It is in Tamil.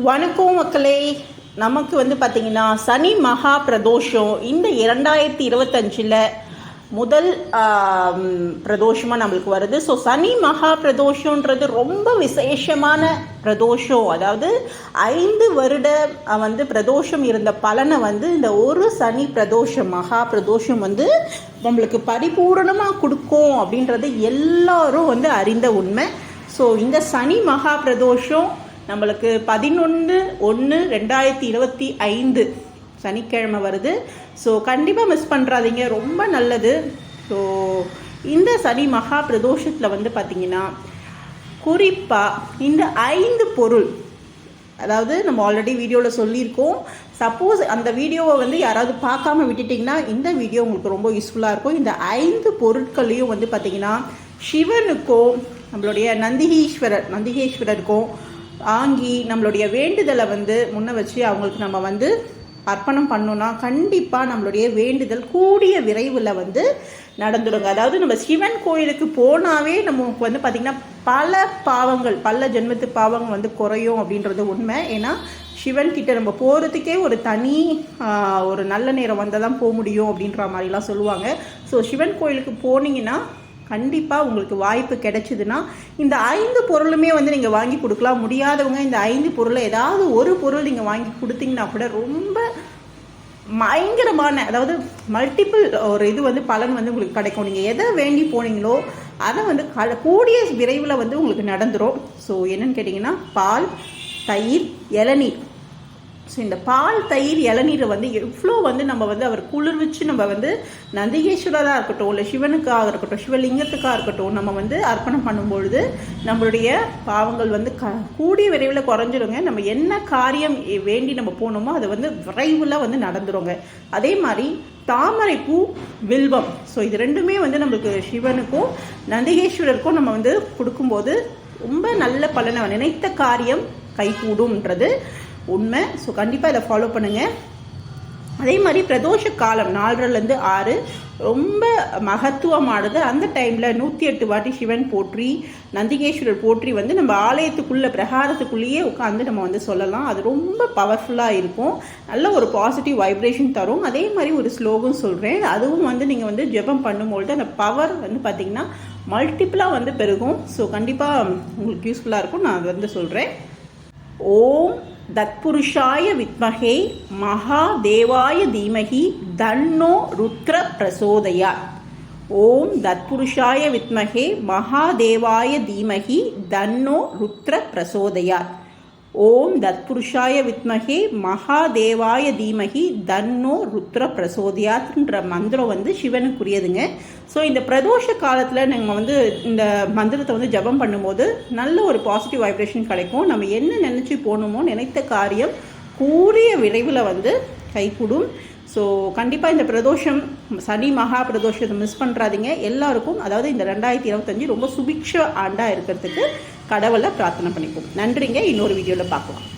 வணக்கம் மக்களே. நமக்கு வந்து பார்த்தீங்கன்னா சனி மகா பிரதோஷம். இந்த இரண்டாயிரத்தி இருபத்தஞ்சில் முதல் பிரதோஷமாக நம்மளுக்கு வருது. ஸோ சனி மகா பிரதோஷன்றது ரொம்ப விசேஷமான பிரதோஷம். அதாவது ஐந்து வருட வந்து பிரதோஷம் இருந்த பலனை வந்து இந்த ஒரு சனி பிரதோஷம் மகா பிரதோஷம் வந்து நம்மளுக்கு பரிபூரணமாக கொடுக்கும் அப்படின்றது எல்லாரும் வந்து அறிந்த உண்மை. ஸோ இந்த சனி மகா பிரதோஷம் நம்மளுக்கு பதினொன்று ஒன்று ரெண்டாயிரத்தி இருபத்தி ஐந்து சனிக்கிழமை வருது. ஸோ கண்டிப்பாக மிஸ் பண்ணுறாதீங்க ரொம்ப நல்லது. ஸோ இந்த சனி மகா பிரதோஷத்தில் வந்து பார்த்திங்கன்னா குறிப்பாக இந்த ஐந்து பொருள் அதாவது நம்ம ஆல்ரெடி வீடியோவில் சொல்லியிருக்கோம். சப்போஸ் அந்த வீடியோவை வந்து யாராவது பார்க்காம விட்டுட்டிங்கன்னா இந்த வீடியோ உங்களுக்கு ரொம்ப யூஸ்ஃபுல்லாக இருக்கும். இந்த ஐந்து பொருட்களையும் வந்து பார்த்திங்கன்னா சிவனுக்கும் நம்மளுடைய நந்திகீஸ்வரர் நந்திகேஸ்வரருக்கும் வாங்கி நம்மளுடைய வேண்டுதலை வந்து முன்ன வச்சு அவங்களுக்கு நம்ம வந்து அர்ப்பணம் பண்ணோம்னா கண்டிப்பாக நம்மளுடைய வேண்டுதல் கூடிய விரைவில் வந்து நடந்துடுங்க. அதாவது நம்ம சிவன் கோயிலுக்கு போனாவே நமக்கு வந்து பார்த்திங்கன்னா பல பாவங்கள் பல ஜென்மத்து பாவங்கள் வந்து குறையும் அப்படின்றது உண்மை. ஏன்னா சிவன் கிட்ட நம்ம போகிறதுக்கே ஒரு தனி ஒரு நல்ல நேரம் வந்தால் தான் போக முடியும் அப்படின்ற மாதிரிலாம் சொல்லுவாங்க. ஸோ சிவன் கோயிலுக்கு போனீங்கன்னா கண்டிப்பாக உங்களுக்கு வாய்ப்பு கிடைச்சிதுன்னா இந்த ஐந்து பொருளுமே வந்து நீங்கள் வாங்கி கொடுக்கலாம். முடியாதவங்க இந்த ஐந்து பொருளை ஏதாவது ஒரு பொருள் நீங்கள் வாங்கி கொடுத்தீங்கன்னா கூட ரொம்ப பயங்கரமான அதாவது மல்டிபிள் ஒரு இது வந்து பலன் வந்து உங்களுக்கு கிடைக்கும். நீங்கள் எதை வேண்டி போனீங்களோ அதை வந்து கல கூடிய விரைவில் வந்து உங்களுக்கு நடந்துடும் ஸோ என்னன்னு கேட்டிங்கன்னா பால் தயிர் இளநீர். ஸோ இந்த பால் தயிர் இளநீரை வந்து எவ்வளோ வந்து நம்ம வந்து அவர் குளிர்விச்சு நம்ம வந்து நந்திகேஸ்வரராக இருக்கட்டும் இல்லை சிவனுக்காக இருக்கட்டும் சிவலிங்கத்துக்காக இருக்கட்டும் நம்ம வந்து அர்ப்பணம் பண்ணும்பொழுது நம்மளுடைய பாவங்கள் வந்து க கூடிய விரைவில் குறைஞ்சிருங்க. நம்ம என்ன காரியம் வேண்டி நம்ம போனோமோ அது வந்து விரைவில் வந்து நடந்துருங்க. அதே மாதிரி தாமரை பூ வில்வம். ஸோ இது ரெண்டுமே வந்து நம்மளுக்கு சிவனுக்கும் நந்திகேஸ்வரருக்கும் நம்ம வந்து கொடுக்கும்போது ரொம்ப நல்ல பலனை நினைத்த காரியம் கைகூடும்ன்றது. உண்மை. ஸோ கண்டிப்பாக இதை ஃபாலோ பண்ணுங்கள் அதே மாதிரி பிரதோஷ காலம் நாலரைலேருந்து ஆறு ரொம்ப மகத்துவமானது. அந்த டைமில் நூற்றி எட்டு வாட்டி சிவன் போற்றி நந்திகேஸ்வரர் போற்றி வந்து நம்ம ஆலயத்துக்குள்ளே பிரகாரத்துக்குள்ளேயே உட்காந்து நம்ம வந்து சொல்லலாம். அது ரொம்ப பவர்ஃபுல்லாக இருக்கும். நல்ல ஒரு பாசிட்டிவ் வைப்ரேஷன் தரும். அதே மாதிரி ஒரு ஸ்லோகம் சொல்கிறேன் அதுவும் வந்து நீங்கள் வந்து ஜெபம் பண்ணும்பொழுது அந்த பவர் வந்து பார்த்திங்கன்னா மல்டிப்புளாக வந்து பெருகும். ஸோ கண்டிப்பாக உங்களுக்கு யூஸ்ஃபுல்லாக இருக்கும். நான் அது வந்து சொல்கிறேன் ஓம் தத்புருஷாய வித்மகே மகாதேவாய தீமகி தன்னோ ருத்ர பிரசோதயா ஓம் தத்புருஷாய வித்மகே மகாதேவாய தீமகி தன்னோ ருத்ர பிரசோதயாத். ஓம் தத்புருஷாய வித்மகே மகாதேவாய தீமகி தன்னோ ருத்ர பிரசோதியாத்ன்ற மந்திரம் வந்து சிவனுக்குரியதுங்க. ஸோ இந்த பிரதோஷ காலத்தில் நம்ம வந்து இந்த மந்திரத்தை வந்து ஜெபம் பண்ணும்போது நல்ல ஒரு பாசிட்டிவ் வைப்ரேஷன் கிடைக்கும். நம்ம என்ன நினச்சி போகணுமோ நினைத்த காரியம் கூடிய விரைவில் வந்து கைகூடும். ஸோ கண்டிப்பாக இந்த பிரதோஷம் சனி மகா பிரதோஷத்தை மிஸ் பண்ணுறாதீங்க எல்லாருக்கும் அதாவது இந்த ரெண்டாயிரத்தி இருபத்தஞ்சு ரொம்ப சுபிக்ஷ ஆண்டாக இருக்கிறதுக்கு கடவுளை பிரார்த்தனை பண்ணிப்போம். நன்றிங்க. இன்னொரு வீடியோவில் பார்க்கலாம்.